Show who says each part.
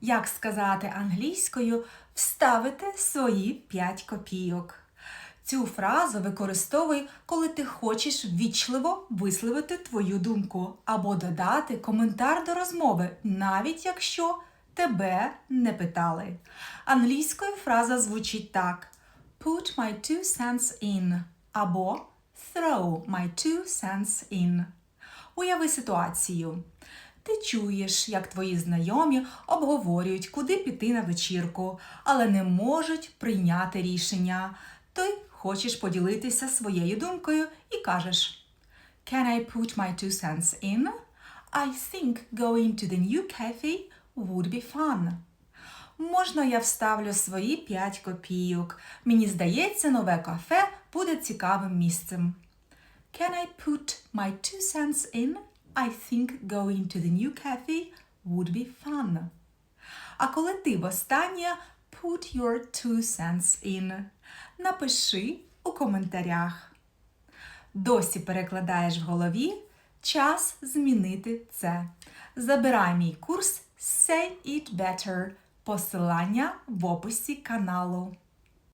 Speaker 1: Як сказати англійською вставити свої 5 копійок. Цю фразу використовуй, коли ти хочеш ввічливо висловити твою думку або додати коментар до розмови, навіть якщо тебе не питали. Англійською фраза звучить так: Put my two cents in або Throw my two cents in. Уяви ситуацію. Ти чуєш, як твої знайомі обговорюють, куди піти на вечірку, але не можуть прийняти рішення. Ти хочеш поділитися своєю думкою і кажеш Can I put my two cents in? I think going to the new cafe would be fun. Можна я вставлю свої 5 копійок. Мені здається, нове кафе буде цікавим місцем. Can I put my two cents in? I think going to the new cafe would be fun. А коли ти востаннє put your two cents in. Напиши у коментарях. Досі перекладаєш в голові. Час змінити це. Забирай мій курс Say It Better. Посилання в описі каналу.